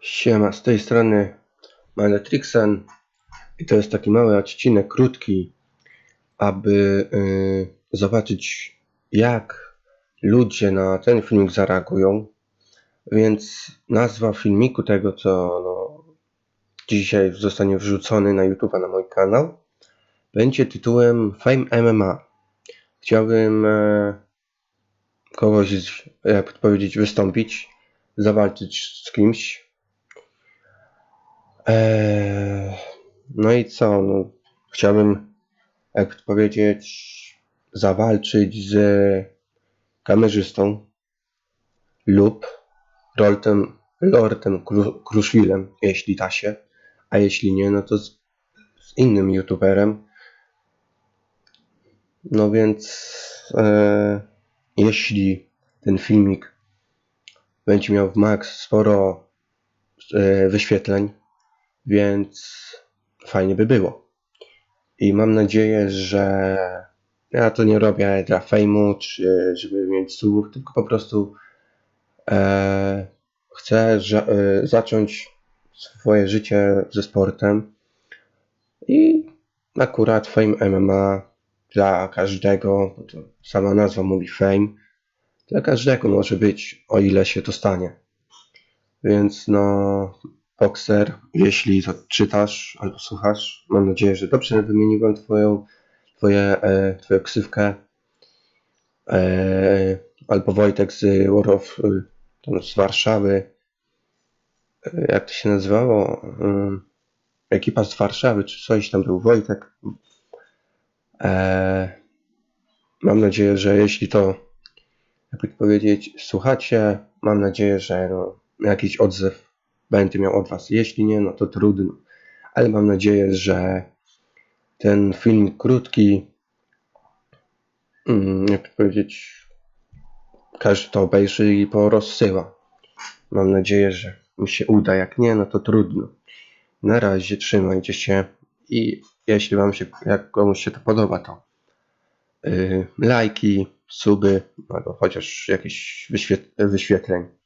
Siema, z tej strony Manetrixen i to jest taki mały odcinek, krótki, aby y, zobaczyć jak ludzie na ten filmik zareagują. Więc nazwa filmiku tego, co no, dzisiaj zostanie wrzucony na YouTube, na mój kanał, będzie tytułem Fame MMA. Chciałbym e, kogoś, jak powiedzieć, wystąpić, zawalczyć z kimś. Eee, no i co? No, chciałbym, jak to powiedzieć, zawalczyć z kamerzystą lub Roltem, Lordem Kru- Kruszwilem, jeśli da się, a jeśli nie, no to z, z innym youtuberem. No więc e, jeśli ten filmik będzie miał w max sporo e, wyświetleń, więc fajnie by było. I mam nadzieję, że ja to nie robię dla fejmu, czy żeby mieć słuch, tylko po prostu e, chcę e, zacząć swoje życie ze sportem i akurat Fame MMA dla każdego, bo to sama nazwa mówi Fame, dla każdego może być, o ile się to stanie. Więc no, Boxer, jeśli to czytasz albo słuchasz, mam nadzieję, że dobrze wymieniłem twoją, twoje, e, twoją ksywkę. E, albo Wojtek z War of, e, z Warszawy. E, jak to się nazywało? E, ekipa z Warszawy, czy coś tam był Wojtek. E, mam nadzieję, że jeśli to, jakby powiedzieć, słuchacie, mam nadzieję, że no, jakiś odzew będę miał od Was. Jeśli nie, no to trudno. Ale mam nadzieję, że ten film krótki, mm, jak powiedzieć, każdy to obejrzy i porozsyła. Mam nadzieję, że mi się uda. Jak nie, no to trudno. Na razie trzymajcie się i jeśli Wam się, jak komuś się to podoba, to yy, lajki, suby, albo chociaż jakieś wyświet- wyświetleń.